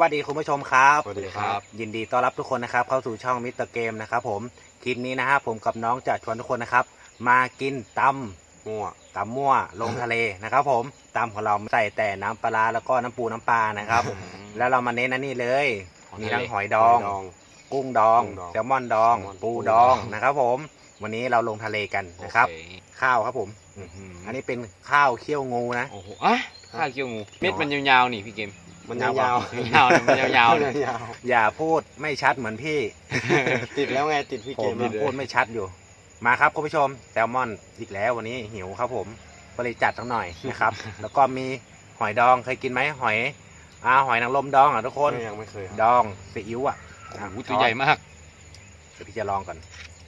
วัสดีคุณผู้ชมครับ สวัสดีครับ ยินดีต้อนรับทุกคนนะครับ เข้าสู่ช่องมิสเตอร์เกมนะครับผมคลิปนี้นะครับผมกับน้องจะชวนทุกคนนะครับ มากินตมั่วำตำมั่วลงทะเลนะครับผมตำของเราใส่แต่น้ำปลาร้าแล้วก็น้ำปูน้ำปลานะครับ แล้วเรามาเน้นอันนี้เลย ของมีทะเลทั้งหอยดองดองกุ้งดองกุ้งดองแซลมอนดอง แซลมอนปูดอง นะครับผมวันนี้เราลงทะเลกันนะครับ โอเข้าวครับผมอื้อหืออันนี้เป็นข้าวเคี่ยวงูนะ โอ้โหอะข้าวเคี่ยวงู เม็ดมันยาวๆนี่พี่เกม มันยายาววยาวๆนะมันยาวๆเลยยาวอย่าพูดไม่ชัดเหมือนพี่ๆติดแล้วไงติดพี่ผเกมมยังพูดไม่ชัดอยู่ มาครับคุณผู้ชมแซลมอนอีกแล้ววันนี้หิวครับผมก็เลยจัดสักหน่อยนะครับ แล้วก็มีหอยดองเคยกินไหมหอยอ่าหอยนางรมดองอะทุกคนไม่ยังไม่เคยครับดองซีอิ๊วอะโอ้โหตัวใหญ่มาก เดี๋ยวพี่จะลองก่อน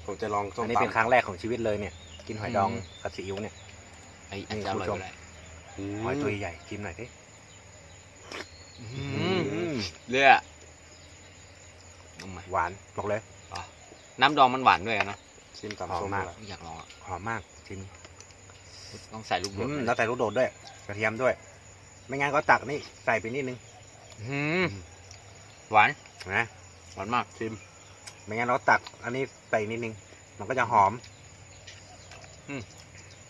ผมจะลองส้มอันนี้ตำเป็นครั้งแรกของชีวิตเลยเนี่ย กินหอยดองอืม กับซีอิ๊วเนี่ย ไอ้อันจะอร่อยคุณผู้ชมก็ได้มหอยตัวใหญ่ชิมหน่อยสิอื้ออืหือม เลือดเอามาหวานบอกเลยน้ำดองมันหวานด้วยอะเนอะชิมหอตำส้มมมากเลยอยากลองอะหอมมากชิมต้องใส่ลูกโดอืดมด้วยแล้วใส่ลูกโดดด้วย กระเทียมด้วย ไม่งั้นก็ตักนี่ใส่ไปนิดนึงอื้อหือหวานนะหวานมากชิม ไม่งั้นเราตัก อันนี้ใส่นิดนึง มันก็จะหอม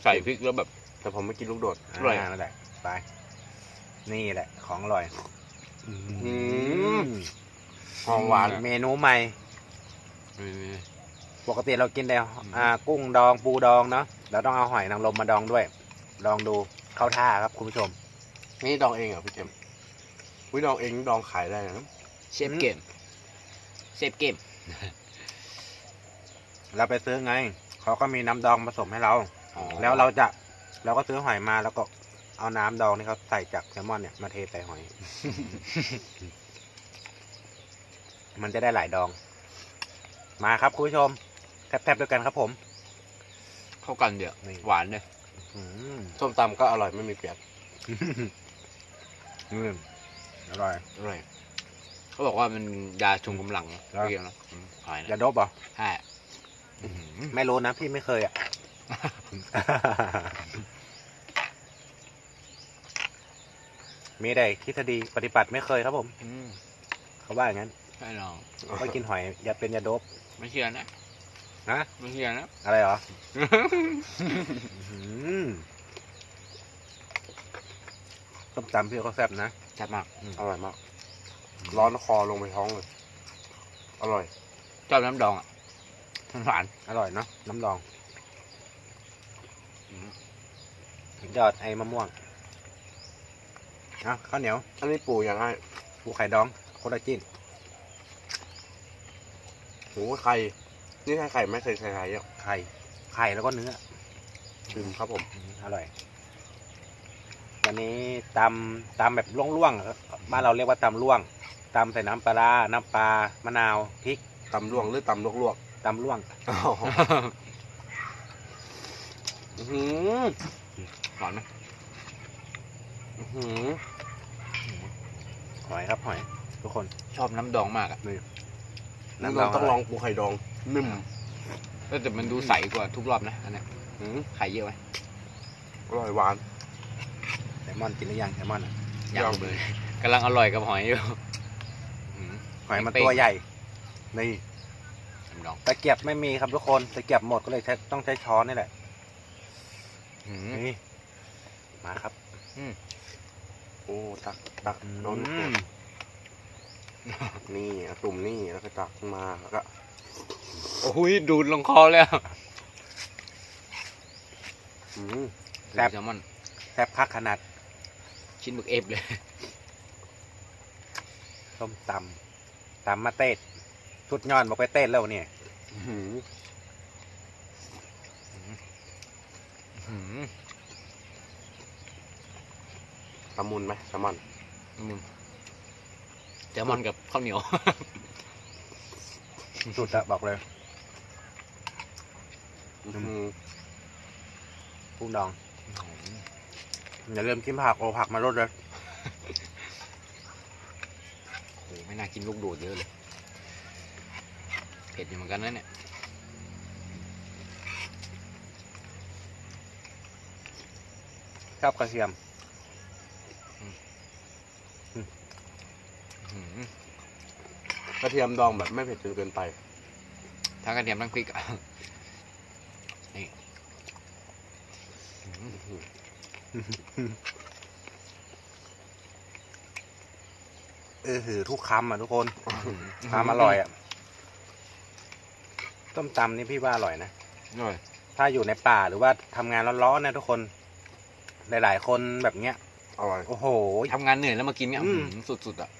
ใส่พริกแล้วแบบ แต่ผมไม่กินลูกโดดอร่อยานั่นแหละไปนี่แหละ ของอร่อย อืมหอมหวานเมนูใหม่เออปกติเรากินแต่อ่า กุ้งดองปูดองเนาะเราต้องเอาหอยนางรมมาดองด้วย ลองดูเข้าท่าครับคุณผู้ชม นี่ดองเองเหรอพี่เกมวิดองเองดองขายได้นะเชฟเกมเชฟเกมเราไปซื้อไง เขาก็มีน้ำดองผสมให้เราอ๋อแล้วเราจะเราก็ซื้อหอยมาแล้วก็ เอาน้ำดองที่เขาใส่จากแซลมอนเนี่ยมาเทใส่หอย มันจะได้หลายดอง มาครับคุณผู้ชมแทบๆด้วยกันครับผม เข้ากันเดี๋ยวนี่ หวานเลยอืมส้มตำก็อร่อยไม่มีเปรียกอืมอร่อย อร่อยเขาบอกว่ามันยาชงกำลังนะแล้วพี่เกมเนอะอืมหอยอย่านะดบเหรอ ใช่อื้อหือไม่รู้นะพี่ไม่เคยอะ มีแต่ทฤษฎีปฏิบัติไม่เคยครับผม อืมเขาว่าอย่างนั้นใช่ลอง ก็กินหอยอย่าเป็นยาโดบไม่เชื่อนะนะ ไม่เชื่อนะ อะไรเหรอ อืมต้มตำพี่ก็แซ่บนะ จัดมากอร่อยมาก ร้อนคอลงไปท้องเลย อร่อย ชอบน้ำดองอะมันหวาน อร่อยเนาะน้ำดองอืม ยอดไอ้มะม่วงเอาข้าวเหนียว อันนี้ปูอย่างไงปูไข่ดองโคตรจิ้นโหไข่ นี่ไข่ไข่ไม่เคยใส่ไข่อะไข่ ไข่แล้วก็เนื้อชิมครับผมอืมอร่อย วันนี้ตำตำแบบล่วงๆครับบ้านเราเรียกว่าตำล่วงตำใส่น้ำปลาร้าน้ำปลามะนาวพริกตำลวงหรือตำลวกลวกตำล่วงๆอ๋ออื้อหือหวานไหมอื้อ หือหอยครับหอย ทุกคนชอบน้ำดองมากอะน้ำดองต้องลองปูไข่ดองนิ่มเออแต่มันดูใสกว่าทุกรอบนะอันเนี้ยอื้อไข่เยอะไหมอร่อยหวานแซลมอนกินหรือยังแซลมอนอะยังยังเลยกำลังอร่อยกับหอยอยู่อืมหอยมันเป้งตัวใหญ่นี่น้ำดองตะเกียบไม่มีครับทุกคนตะเกียบหมดก็เลยใช้ต้องใช้ช้อนนี่แหละอืมนี่มาครับ โอ้ตักตักโดนอืมนี่เอาตุ่มนี่แล้วก็ตักมาแล้วก็โอ้ยดูดลงคอเลยอะอืมแซลมอนแซ่บคักขนาด ชิ้นบึกเอฟเลยต้มตำตำมาเต้ดสุดยอดบอกไปเต้ดแล้วเนี่ยอื้อหือ อืมละมุนไหมแซลมอนอืมแซลมอนกับข้าวเหนียว สุดอะบอกเลยอื้อหือกุ้งดอง อย่าลืมกินผักโอผักมาลดเลยโอ้โหไม่น่ากินลูกโดดเยอะเลย เผ็ดอยู่เหมือนกันนะเนี่ย ชอบกระเทียมอืม ระเทียมดองแบบไม่เผ็ดจนเกินไป ทั้งกระเทียมทั้งพริกอะนี่อืมเออหือทุกคำอะทุกคนความอร่อยอะต้มตำนี่พี่ว่าอร่อยนะอร่อยถ้าอยู่ในป่าหรือว่าทำงานร้อนๆนะทุกคน หลายๆคนแบบเนี้ย อร่อยโอ้โห ทำงานเหนื่อยแล้วมากินเนี่ยอืม อื้อหือสุดๆอะ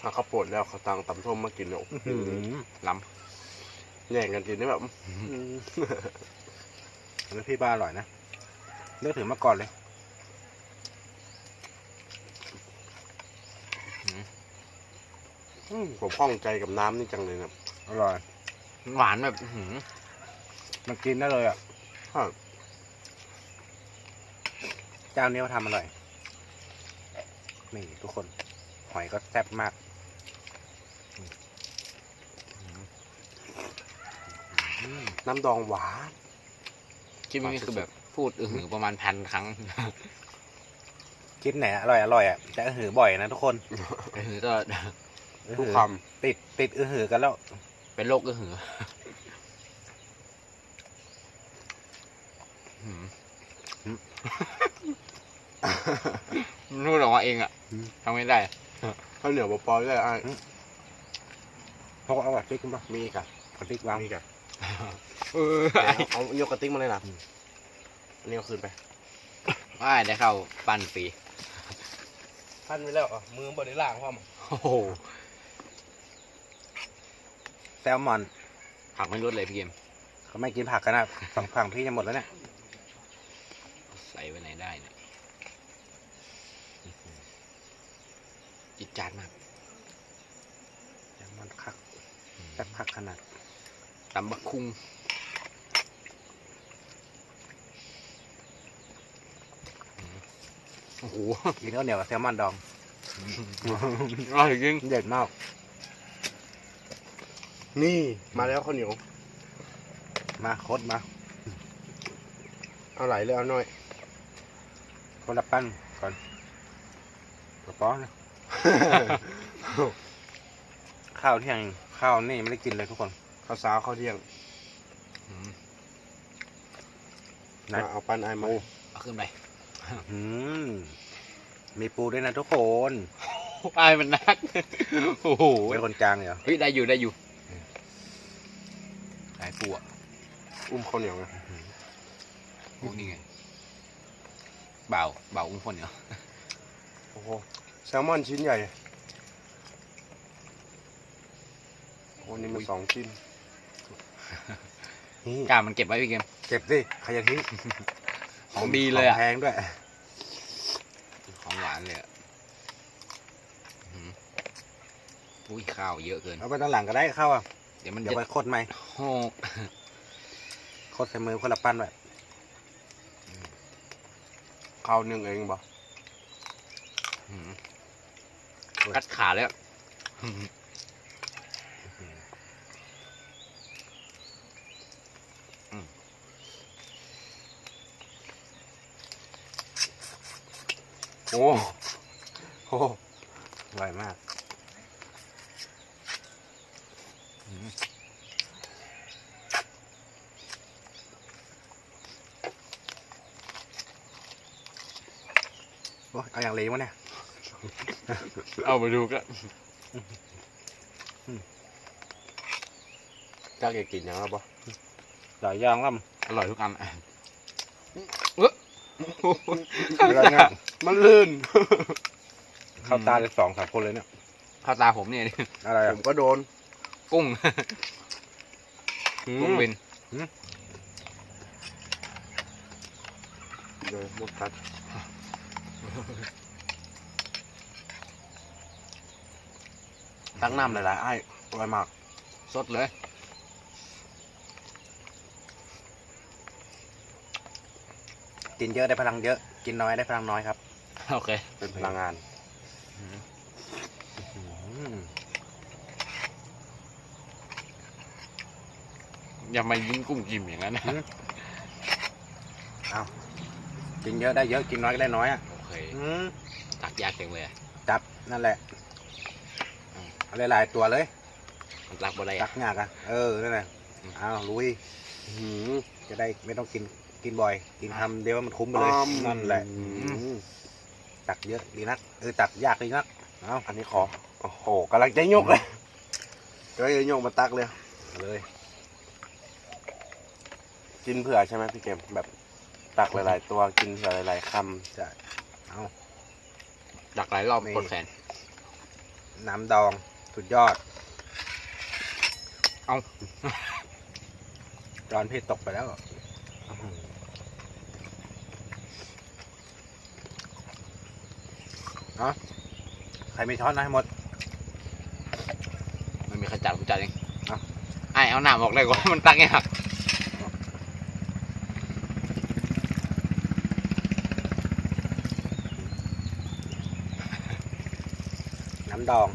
ถ้าเขาปวดแล้วเขาตังตำส้มมากินเนี่ยอื้อหือล้แย่งกันกินนี่แบบอืมอันนี้พี่ว่าอร่อยนะเลือกถือมาก่อนเลยอืมผมข้องใจกับน้ำนี่จังเลยนะ อร่อยำหวานแบบอื้อหือมันกินได้เลยอะครับ เจ้านี้เขาทำอร่อยนี่ทุกคน หอยก็แซ่บมาก อืม น้ำดองหวานคลิปนี้คือแบบพูดอือหือประมาณพันครั้งคลิปไหนอร่อยอร่อยอะจะอือหือบ่อยนะทุกคนอือหือก็อื้อทุกหือคติดติดอือหือกันแล้ว เป็นโรคอือหืออื้อหือมันพูดออกมาเองอะทำไม่ได้ำข้าวเหนียวปอยๆได้ไอ้พกเอากระติกมามีกะกระติกวางมีกะ เออเอาเอายกกระติกมาเลยนะอันนี้เอาคืนไปว่าได้เข้าปั้นฟรีท่านไปแล้วอะมือบริล่างพ่อมโอ้โหแซลมอนผักไม่ลดเลยพี่เกมเขาไม่กินผักกันนะสองฝั่งพี่จะหมดแล้วเนี่ย ใส่ไว้ไหนได้เนี่ยจิตจาดมากแซลมอนคักแซ่บคักขนาด ตำบักคุงโอ้โหกินข้าวเหนียวกับแซลมอนดองอร่อยจริงเด็ดมาก นี่มาแล้วข้าวเหนียว มาคดมา เอาไหลเลยเอาหน่อย คนละปั้นก่อนกระป๋องนะข้าวเที่ยงข้าวนี่ไม่ได้กินเลยทุกคน ข้าวสาวข้าวเที่ยงอืม นะ มาเอาปั้นไอ้มาเอาขึ้นไปอืมมีปูด้วยนะทุกคนอายมันนัก โอ้โหเป็นคนจางเหรอเฮ้ยได้อยู่ได้อยู่ไอ้ปูอะอุ้มข้าวเหนียวไงพวกนี้ไงเบาเบาอุ้งคนเนาะโอ้โหแซลมอนชิ้นใหญ่โอ้นี่มันสองชิ้น นี่กล้ามันเก็บไว้พี่เกม เก็บสิใครจะทิ้งของดีเลยอะขงแพงด้วย ของหวานเลยอะอื้อหืออุ้ยข้าวเยอะเกิน เอาไปตั้งหลังก็ได้เข้าวอะเดี๋ยวมันเดี๋ยวจะไปโคตรไหมโหกโคตรใส่มือคนละปั้นไว้ข้าวหนึ่งเองบ่อื้อหือกัดขาเลยอะอื้อหือ โอ้โหอร่อยมากอื้อหือโอ้ยเอาอย่างเลวะเนี่ย เอาไปดูก็จ้าแกกินยังแล้วบ่หลายอย่างล่อร่อยทุกอันอะำอะไรเนี่ย มันลื่น เข้าตาเลยสองสามคนเลยเนี่ยข้าวตาผมเนี่ยอะไรผอะมก็โดน กุ้ง อืม กุ้งวินเลยมดกัดตั้งน้ำหลายๆไอ้อร่อยมาก สดเลย กินเยอะได้พลังเยอะ กินน้อยได้พลังน้อยครับ โอเค เป็นพลังงานอืมอย่ามายิงกุ้งกิมอย่างนั้นนะกินเยอะได้เยอะกินน้อยก็ได้น้อยอะโอเคอืมตักยากจังเลยอะจับนั่นแหละอืมเอาหลายๆตัวเลยมันตักบ่ได้ตัอะกยากอะเออนั่นแหละอืมเอาลุยอื้อหือจะได้ไม่ต้องกินกินบ่อย กินคำเดียวมันคุ้มไปเลยอ้อมนั่นแหละอื้อหือ ตักเยอะดีนักเออตักยากดีนักเอาอันนี้ขอโอ้โหกำลังจะยกเลยก็จะยกมาตักเลยเอาเลยกินเผื่อใช่ไหมพี่เกมแบบตักหลายๆตัวกินเผื่อหลายๆคจะเอาตักหลายรอบนี่กดแขนน้ำดองสุดยอด เอาร้อนเพชรตกไปแล้ว เอาใครมีช้อนนะให้หมดไม่มีใครจัดผมจัดเองเอาไอ้เอาหน้าออกเลยกว่ามันตักยากน้ำดอง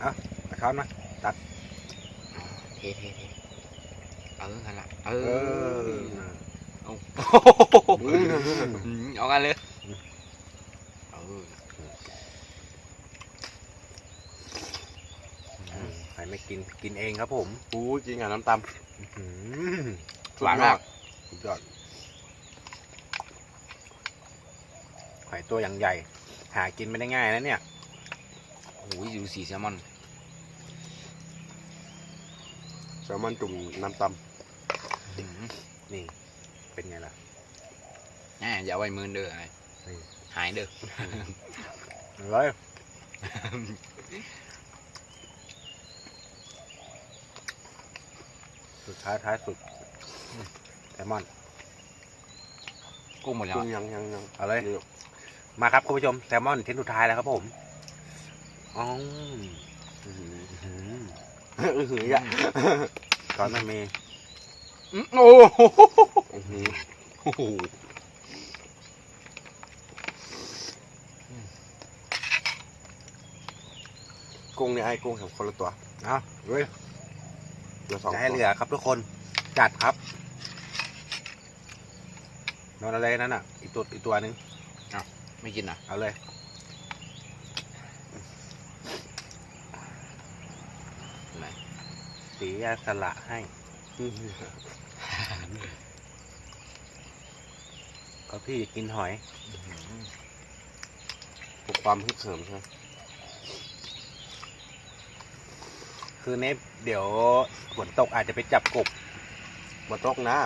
เอาเอาช้อนมาเทเทเทเออกันละเอเอออเอาำอื้ออืมเอากันเลยเออ ใคร ไม่กินกินเองครับผมอู้กินกับน้ำตอื้อหือำหวานมากสุดยอดหอยตัวอย่างใหญ่ หากินไม่ได้ง่ายนะเนี่ย โอ้ยดูสีแซลมอนแซลมอนจุ่มน้ำตอืมนี่ เป็นไงล่ะ แหมอย่าไว้มือเด้อไอ้อืม หายเด้อ เลย สุดท้ายท้ายสุดอืมแซลมอนกุ้งหมดำแล้วกุ้งอะยังยังยังเอาเลยดี๋ยวมาครับคุณผู้ชมแซลมอนชิ้นสุดท้ายแล้วครับผมอ๋ออื้อหืออื้อหืออื้อหืออะช้อนไม่มีอืมโอ้โหอื้อหือโอ้โหกุ้งเนี่ยไอ้กุ้งของคนละตัว เอาเว้ยเห ลือสองจะตัวให้เหลือครับทุกคนจัดครับนอนอะไรนั่นอะ อีกตัวอีกตัวหนึงไม่กินอะ เอาเลย ไหนสีสละให้อื้อหือก็พี่กินหอยปลุกความฮึกเหิมใช่ไหม คือเนฟเดี๋ยวฝนตกอาจจะไปจับกบมาตกนะ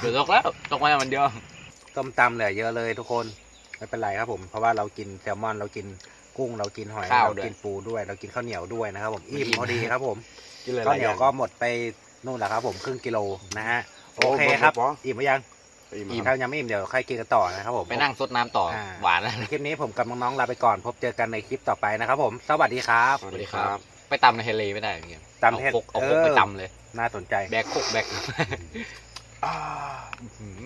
เดี๋ยวตกแล้วตกมาวันเดียวต้มตำเหลือเยอะเลยทุกคนไม่เป็นไรครับผม เพราะว่าเรากินแซลมอนเรากินกุ้งเรากินหอยข้าวเราด้วยกินปูด้วย เรากินข้าวเหนียวด้วยนะครับผมอิ่มอิ่ม พอดีครับผมกินหลายๆข้าวเหนียวก็อางหมดไปนู่นแหละครับผมครึ่งกิโลนะฮะโอ้โอเคครับหมดแล้วอิ่มไหมยังอิ่มอิ่มคถ้ารับยังไม่อิ่มเดี๋ยวค่อยกินกันต่อนะครับผม ไปนั่งซดน้ำต่ออาหวานแล้ว คลิปนี้ผมกับน้องๆลาไปก่อน พบเจอกันในคลิปต่อไปนะครับผม สวัสดีครับ สวัสดีครับ ไปตำในทะเลไม่ได้พี่ตำเทศเอาคกเอาคกเออไปตำเลย น่าสนใจ แบกคกแบกอ่าอื้อหือ